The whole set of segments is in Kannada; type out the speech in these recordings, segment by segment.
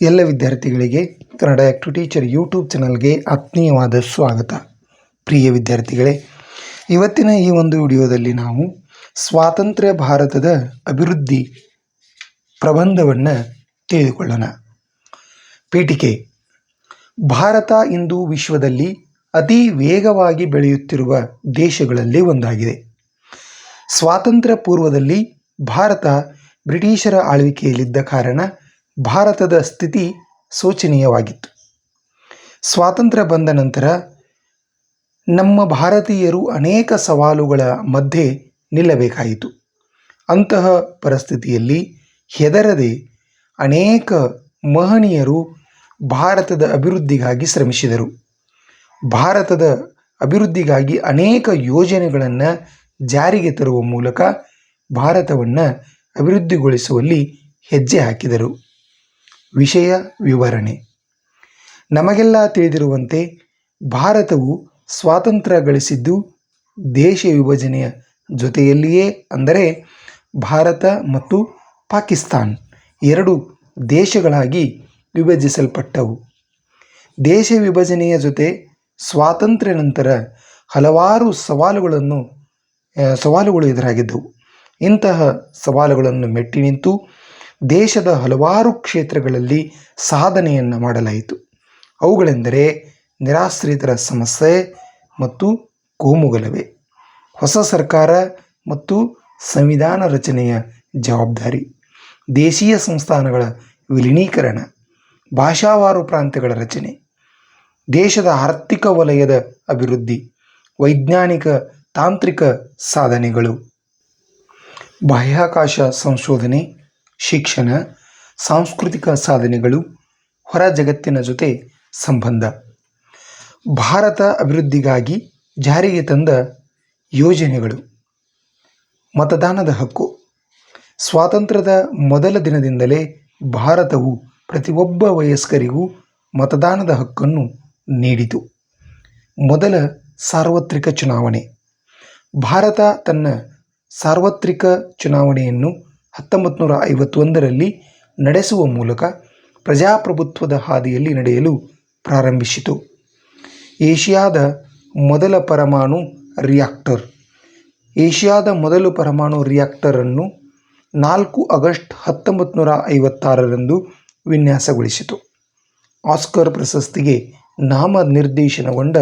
ಎಲ್ಲ ವಿದ್ಯಾರ್ಥಿಗಳಿಗೆ ಕನ್ನಡ ಆ್ಯಕ್ಟು ಟೀಚರ್ ಯೂಟ್ಯೂಬ್ ಚಾನಲ್ಗೆ ಆತ್ಮೀಯವಾದ ಸ್ವಾಗತ. ಪ್ರಿಯ ವಿದ್ಯಾರ್ಥಿಗಳೇ, ಇವತ್ತಿನ ಈ ಒಂದು ವಿಡಿಯೋದಲ್ಲಿ ನಾವು ಸ್ವಾತಂತ್ರ್ಯ ಭಾರತದ ಅಭಿವೃದ್ಧಿ ಪ್ರಬಂಧವನ್ನು ತಿಳಿದುಕೊಳ್ಳೋಣ. ಪೀಠಿಕೆ, ಭಾರತ ಇಂದು ವಿಶ್ವದಲ್ಲಿ ಅತಿ ವೇಗವಾಗಿ ಬೆಳೆಯುತ್ತಿರುವ ದೇಶಗಳಲ್ಲಿ ಒಂದಾಗಿದೆ. ಸ್ವಾತಂತ್ರ್ಯ ಪೂರ್ವದಲ್ಲಿ ಭಾರತ ಬ್ರಿಟಿಷರ ಆಳ್ವಿಕೆಯಲ್ಲಿದ್ದ ಕಾರಣ ಭಾರತದ ಸ್ಥಿತಿ ಶೋಚನೀಯವಾಗಿತ್ತು ಸ್ವಾತಂತ್ರ್ಯ ಬಂದ ನಂತರ ನಮ್ಮ ಭಾರತೀಯರು ಅನೇಕ ಸವಾಲುಗಳ ಮಧ್ಯೆ ನಿಲ್ಲಬೇಕಾಯಿತು. ಅಂತಹ ಪರಿಸ್ಥಿತಿಯಲ್ಲಿ ಹೆದರದೆ ಅನೇಕ ಮಹನೀಯರು ಭಾರತದ ಅಭಿವೃದ್ಧಿಗಾಗಿ ಶ್ರಮಿಸಿದರು. ಭಾರತದ ಅಭಿವೃದ್ಧಿಗಾಗಿ ಅನೇಕ ಯೋಜನೆಗಳನ್ನು ಜಾರಿಗೆ ತರುವ ಮೂಲಕ ಭಾರತವನ್ನು ಅಭಿವೃದ್ಧಿಗೊಳಿಸುವಲ್ಲಿ ಹೆಜ್ಜೆ ಹಾಕಿದರು. ವಿಷಯ ವಿವರಣೆ. ನಮಗೆಲ್ಲ ತಿಳಿದಿರುವಂತೆ ಭಾರತವು ಸ್ವಾತಂತ್ರ್ಯ ಗಳಿಸಿದ್ದು ದೇಶ ವಿಭಜನೆಯ ಜೊತೆಯಲ್ಲಿಯೇ ಅಂದರೆ ಭಾರತ ಮತ್ತು ಪಾಕಿಸ್ತಾನ್ ಎರಡು ದೇಶಗಳಾಗಿ ವಿಭಜಿಸಲ್ಪಟ್ಟವು. ದೇಶ ವಿಭಜನೆಯ ಜೊತೆ ಸ್ವಾತಂತ್ರ್ಯ ನಂತರ ಹಲವಾರು ಸವಾಲುಗಳನ್ನು ಸವಾಲುಗಳು ಎದುರಾಗಿದ್ದವು. ಇಂತಹ ಸವಾಲುಗಳನ್ನು ಮೆಟ್ಟಿ ನಿಂತು ದೇಶದ ಹಲವಾರು ಕ್ಷೇತ್ರಗಳಲ್ಲಿ ಸಾಧನೆಯನ್ನು ಮಾಡಲಾಯಿತು. ಅವುಗಳೆಂದರೆ ನಿರಾಶ್ರಿತರ ಸಮಸ್ಯೆ ಮತ್ತು ಕೋಮುಗಲಭೆ, ಹೊಸ ಸರ್ಕಾರ ಮತ್ತು ಸಂವಿಧಾನ ರಚನೆಯ ಜವಾಬ್ದಾರಿ, ದೇಶೀಯ ಸಂಸ್ಥಾನಗಳ ವಿಲೀನೀಕರಣ, ಭಾಷಾವಾರು ಪ್ರಾಂತ್ಯಗಳ ರಚನೆ, ದೇಶದ ಆರ್ಥಿಕ ವಲಯದ ಅಭಿವೃದ್ಧಿ, ವೈಜ್ಞಾನಿಕ ತಾಂತ್ರಿಕ ಸಾಧನೆಗಳು. ಬಾಹ್ಯಾಕಾಶ ಸಂಶೋಧನೆ ಶಿಕ್ಷಣ, ಸಾಂಸ್ಕೃತಿಕ ಸಾಧನೆಗಳು, ಹೊರ ಜಗತ್ತಿನ ಜೊತೆ ಸಂಬಂಧ. ಭಾರತ ಅಭಿವೃದ್ಧಿಗಾಗಿ ಜಾರಿಗೆ ತಂದ ಯೋಜನೆಗಳು. ಮತದಾನದ ಹಕ್ಕು. ಸ್ವಾತಂತ್ರ್ಯದ ಮೊದಲ ದಿನದಿಂದಲೇ ಭಾರತವು ಪ್ರತಿಯೊಬ್ಬ ವಯಸ್ಕರಿಗೂ ಮತದಾನದ ಹಕ್ಕನ್ನು ನೀಡಿತು. ಮೊದಲ ಸಾರ್ವತ್ರಿಕ ಚುನಾವಣೆ. ಭಾರತ ತನ್ನ ಸಾರ್ವತ್ರಿಕ ಚುನಾವಣೆಯನ್ನು ಹತ್ತೊಂಬತ್ತು ನೂರ ಐವತ್ತೊಂದರಲ್ಲಿ ನಡೆಸುವ ಮೂಲಕ ಪ್ರಜಾಪ್ರಭುತ್ವದ ಹಾದಿಯಲ್ಲಿ ನಡೆಯಲು ಪ್ರಾರಂಭಿಸಿತು. ಏಷ್ಯಾದ ಮೊದಲ ಪರಮಾಣು ರಿಯಾಕ್ಟರ್. ಏಷ್ಯಾದ ಮೊದಲು ಪರಮಾಣು ರಿಯಾಕ್ಟರನ್ನು ನಾಲ್ಕು ಆಗಸ್ಟ್ ಹತ್ತೊಂಬತ್ತು ನೂರ ಐವತ್ತಾರರಂದು ವಿನ್ಯಾಸಗೊಳಿಸಿತು. ಆಸ್ಕರ್ ಪ್ರಶಸ್ತಿಗೆ ನಾಮ ನಿರ್ದೇಶನಗೊಂಡ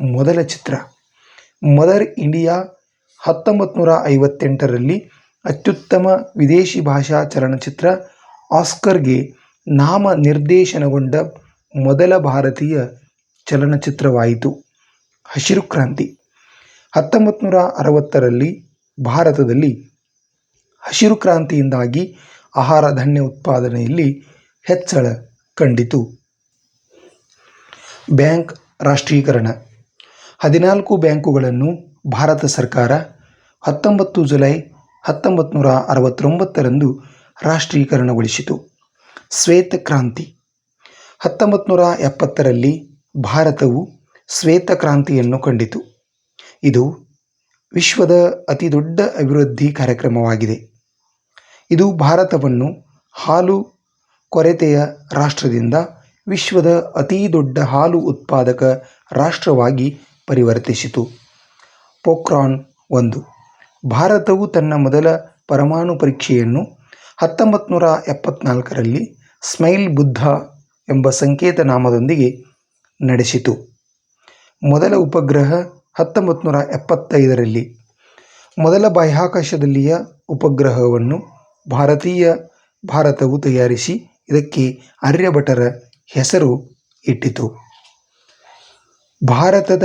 ಮೊದಲ ಚಿತ್ರ. ಮದರ್ ಇಂಡಿಯಾ ಹತ್ತೊಂಬತ್ತು ನೂರ ಐವತ್ತೆಂಟರಲ್ಲಿ ಅತ್ಯುತ್ತಮ ವಿದೇಶಿ ಭಾಷಾ ಚಲನಚಿತ್ರ ಆಸ್ಕರ್ಗೆ ನಾಮ ನಿರ್ದೇಶನಗೊಂಡ ಮೊದಲ ಭಾರತೀಯ ಚಲನಚಿತ್ರವಾಯಿತು, ಹಸಿರು ಕ್ರಾಂತಿ. ಹತ್ತೊಂಬತ್ತು ನೂರ ಅರವತ್ತರಲ್ಲಿ ಭಾರತದಲ್ಲಿ ಹಸಿರು ಕ್ರಾಂತಿಯಿಂದಾಗಿ ಆಹಾರ ಧಾನ್ಯ ಉತ್ಪಾದನೆಯಲ್ಲಿ ಹೆಚ್ಚಳ ಕಂಡಿತು. ಬ್ಯಾಂಕ್ ರಾಷ್ಟ್ರೀಕರಣ. ಹದಿನಾಲ್ಕು ಬ್ಯಾಂಕುಗಳನ್ನು ಭಾರತ ಸರ್ಕಾರ ಹತ್ತೊಂಬತ್ತು ಜುಲೈ ಹತ್ತೊಂಬತ್ತು ನೂರ ಅರವತ್ತೊಂಬತ್ತರಂದು ರಾಷ್ಟ್ರೀಕರಣಗೊಳಿಸಿತು. ಶ್ವೇತ ಕ್ರಾಂತಿ. ಹತ್ತೊಂಬತ್ತು ನೂರ ಎಪ್ಪತ್ತರಲ್ಲಿ ಭಾರತವು ಶ್ವೇತ ಕ್ರಾಂತಿಯನ್ನು ಕಂಡಿತು. ಇದು ವಿಶ್ವದ ಅತಿದೊಡ್ಡ ಅಭಿವೃದ್ಧಿ ಕಾರ್ಯಕ್ರಮವಾಗಿದೆ. ಇದು ಭಾರತವನ್ನು ಹಾಲು ಕೊರತೆಯ ರಾಷ್ಟ್ರದಿಂದ ವಿಶ್ವದ ಅತೀ ದೊಡ್ಡ ಹಾಲು ಉತ್ಪಾದಕ ರಾಷ್ಟ್ರವಾಗಿ ಪರಿವರ್ತಿಸಿತು. ಪೋಕ್ರಾನ್ ಒಂದು. ಭಾರತವು ತನ್ನ ಮೊದಲ ಪರಮಾಣು ಪರೀಕ್ಷೆಯನ್ನು ಹತ್ತೊಂಬತ್ತು ನೂರ ಎಪ್ಪತ್ನಾಲ್ಕರಲ್ಲಿ ಸ್ಮೈಲ್ ಬುದ್ಧ ಎಂಬ ಸಂಕೇತ ನಾಮದೊಂದಿಗೆ ನಡೆಸಿತು. ಮೊದಲ ಉಪಗ್ರಹ ಹತ್ತೊಂಬತ್ತು ನೂರ ಎಪ್ಪತ್ತೈದರಲ್ಲಿ ಮೊದಲ ಬಾಹ್ಯಾಕಾಶದಲ್ಲಿಯ ಉಪಗ್ರಹವನ್ನು ಭಾರತೀಯ ಭಾರತವು ತಯಾರಿಸಿ ಇದಕ್ಕೆ ಆರ್ಯಭಟರ ಹೆಸರು ಇಟ್ಟಿತು. ಭಾರತದ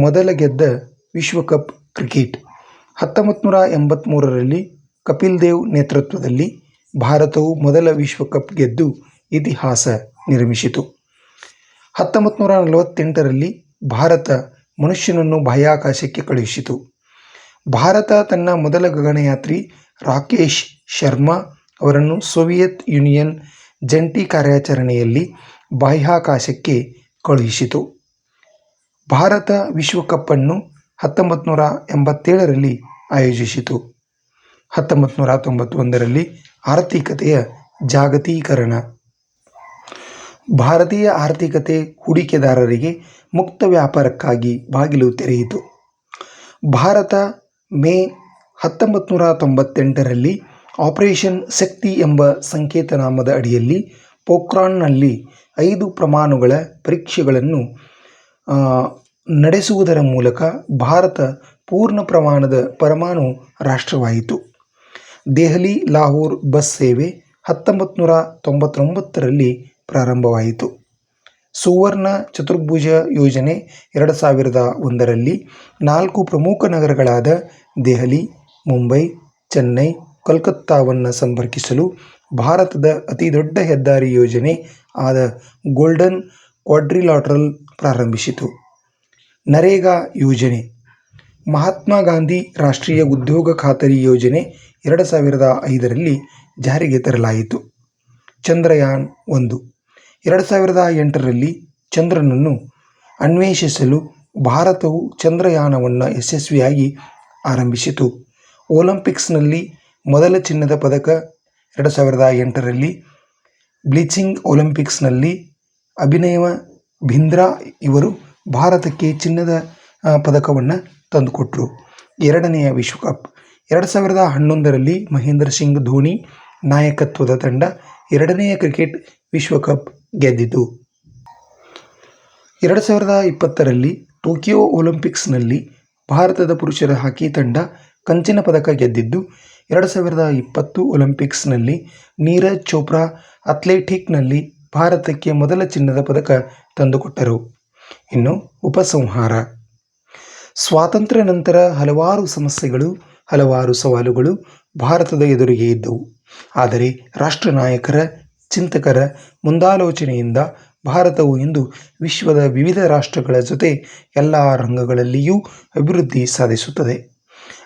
ಮೊದಲ ಗೆದ್ದ ವಿಶ್ವಕಪ್ ಕ್ರಿಕೆಟ್ ಹತ್ತೊಂಬತ್ತು ನೂರ ಎಂಬತ್ತ್ಮೂರರಲ್ಲಿ ಕಪಿಲ್ ದೇವ್ ನೇತೃತ್ವದಲ್ಲಿ ಭಾರತವು ಮೊದಲ ವಿಶ್ವಕಪ್ ಗೆದ್ದು ಇತಿಹಾಸ ನಿರ್ಮಿಸಿತು. ಹತ್ತೊಂಬತ್ತು ನೂರ ನಲವತ್ತೆಂಟರಲ್ಲಿ ಭಾರತ ಮನುಷ್ಯನನ್ನು ಬಾಹ್ಯಾಕಾಶಕ್ಕೆ ಕಳುಹಿಸಿತು. ಭಾರತ ತನ್ನ ಮೊದಲ ಗಗನಯಾತ್ರಿ ರಾಕೇಶ್ ಶರ್ಮಾ ಅವರನ್ನು ಸೋವಿಯತ್ ಯೂನಿಯನ್ ಜಂಟಿ ಕಾರ್ಯಾಚರಣೆಯಲ್ಲಿ ಬಾಹ್ಯಾಕಾಶಕ್ಕೆ ಕಳುಹಿಸಿತು. ಭಾರತ ವಿಶ್ವಕಪ್ಪನ್ನು ಹತ್ತೊಂಬತ್ತು ನೂರ ಎಂಬತ್ತೇಳರಲ್ಲಿ ಆಯೋಜಿಸಿತು. ಹತ್ತೊಂಬತ್ತು ನೂರ ತೊಂಬತ್ತೊಂದರಲ್ಲಿ ಆರ್ಥಿಕತೆಯ ಜಾಗತೀಕರಣ. ಭಾರತೀಯ ಆರ್ಥಿಕತೆ ಹೂಡಿಕೆದಾರರಿಗೆ ಮುಕ್ತ ವ್ಯಾಪಾರಕ್ಕಾಗಿ ಬಾಗಿಲು ತೆರೆಯಿತು. ಭಾರತ ಮೇ ಹತ್ತೊಂಬತ್ತು ನೂರ ತೊಂಬತ್ತೆಂಟರಲ್ಲಿ ಆಪರೇಷನ್ ಶಕ್ತಿ ಎಂಬ ಸಂಕೇತನಾಮದ ಅಡಿಯಲ್ಲಿ ಪೋಖ್ರಾನ್ನಲ್ಲಿ ಐದು ಪ್ರಮಾಣುಗಳ ಪರೀಕ್ಷೆಗಳನ್ನು ನಡೆಸುವುದರ ಮೂಲಕ ಭಾರತ ಪೂರ್ಣ ಪ್ರಮಾಣದ ಪರಮಾಣು ರಾಷ್ಟ್ರವಾಯಿತು. ದೆಹಲಿ, ಲಾಹೋರ್ ಬಸ್ ಸೇವೆ ಹತ್ತೊಂಬತ್ತು ನೂರ ತೊಂಬತ್ತೊಂಬತ್ತರಲ್ಲಿ ಪ್ರಾರಂಭವಾಯಿತು. ಸುವರ್ಣ ಚತುರ್ಭುಜ ಯೋಜನೆ ಎರಡು ಸಾವಿರದ ಒಂದರಲ್ಲಿ ನಾಲ್ಕು ಪ್ರಮುಖ ನಗರಗಳಾದ ದೆಹಲಿ, ಮುಂಬೈ, ಚೆನ್ನೈ, ಕೋಲ್ಕತ್ತಾವನ್ನು ಸಂಪರ್ಕಿಸಲು ಭಾರತದ ಅತಿದೊಡ್ಡ ಹೆದ್ದಾರಿ ಯೋಜನೆ ಆದ ಗೋಲ್ಡನ್ ಕ್ವಾಡ್ರಿಲಾಟ್ರಲ್ ಪ್ರಾರಂಭಿಸಿತು. ನರೇಗಾ ಯೋಜನೆ. ಮಹಾತ್ಮ ಗಾಂಧಿ ರಾಷ್ಟ್ರೀಯ ಉದ್ಯೋಗ ಖಾತರಿ ಯೋಜನೆ ಎರಡು ಸಾವಿರದ ಐದರಲ್ಲಿ ಜಾರಿಗೆ ತರಲಾಯಿತು. ಚಂದ್ರಯಾನ್ ಒಂದು. ಎರಡು ಸಾವಿರದ ಎಂಟರಲ್ಲಿ ಚಂದ್ರನನ್ನು ಅನ್ವೇಷಿಸಲು ಭಾರತವು ಚಂದ್ರಯಾನವನ್ನು ಯಶಸ್ವಿಯಾಗಿ ಆರಂಭಿಸಿತು. ಒಲಿಂಪಿಕ್ಸ್ನಲ್ಲಿ ಮೊದಲ ಚಿನ್ನದ ಪದಕ ಎರಡು ಸಾವಿರದ ಎಂಟರಲ್ಲಿ, ಬ್ಲೀಚಿಂಗ್ ಒಲಿಂಪಿಕ್ಸ್ನಲ್ಲಿ ಅಭಿನಯ ಭಿಂದ್ರಾ ಇವರು ಭಾರತಕ್ಕೆ ಚಿನ್ನದ ಪದಕವನ್ನು ತಂದುಕೊಟ್ರು. ಎರಡನೆಯ ವಿಶ್ವಕಪ್. ಎರಡು ಸಾವಿರದ ಹನ್ನೊಂದರಲ್ಲಿ ಮಹೇಂದ್ರ ಸಿಂಗ್ ಧೋನಿ ನಾಯಕತ್ವದ ತಂಡ ಎರಡನೆಯ ಕ್ರಿಕೆಟ್ ವಿಶ್ವಕಪ್ ಗೆದ್ದಿತು. ಎರಡು ಸಾವಿರದ ಇಪ್ಪತ್ತರಲ್ಲಿ ಟೋಕಿಯೋ ಒಲಿಂಪಿಕ್ಸ್ನಲ್ಲಿ ಭಾರತದ ಪುರುಷರ ಹಾಕಿ ತಂಡ ಕಂಚಿನ ಪದಕ ಗೆದ್ದಿದ್ದು, ಎರಡು ಸಾವಿರದ ಇಪ್ಪತ್ತು ಒಲಿಂಪಿಕ್ಸ್ನಲ್ಲಿ ನೀರಜ್ ಚೋಪ್ರಾ ಅಥ್ಲೆಟಿಕ್ನಲ್ಲಿ ಭಾರತಕ್ಕೆ ಮೊದಲ ಚಿನ್ನದ ಪದಕ ತಂದುಕೊಟ್ಟರು. ಇನ್ನು ಉಪಸಂಹಾರ. ಸ್ವಾತಂತ್ರ್ಯ ನಂತರ ಹಲವಾರು ಸಮಸ್ಯೆಗಳು, ಹಲವಾರು ಸವಾಲುಗಳು ಭಾರತದ ಎದುರಿಗೆ ಇದ್ದವು. ಆದರೆ ರಾಷ್ಟ್ರ ನಾಯಕರ ಚಿಂತಕರ ಮುಂದಾಲೋಚನೆಯಿಂದ ಭಾರತವು ಇಂದು ವಿಶ್ವದ ವಿವಿಧ ರಾಷ್ಟ್ರಗಳ ಜೊತೆ ಎಲ್ಲ ರಂಗಗಳಲ್ಲಿಯೂ ಅಭಿವೃದ್ಧಿ ಸಾಧಿಸುತ್ತದೆ.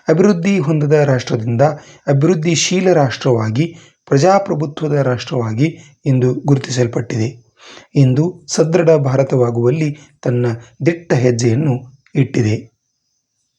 ಅಭಿವೃದ್ಧಿ ಹೊಂದದ ರಾಷ್ಟ್ರದಿಂದ ಅಭಿವೃದ್ಧಿಶೀಲ ರಾಷ್ಟ್ರವಾಗಿ, ಪ್ರಜಾಪ್ರಭುತ್ವದ ರಾಷ್ಟ್ರವಾಗಿ ಇಂದು ಗುರುತಿಸಲ್ಪಟ್ಟಿದೆ. ಇಂದು ಸದೃಢ ಭಾರತವಾಗುವಲ್ಲಿ ತನ್ನ ದಿಟ್ಟ ಹೆಜ್ಜೆಯನ್ನು ಇಟ್ಟಿದೆ.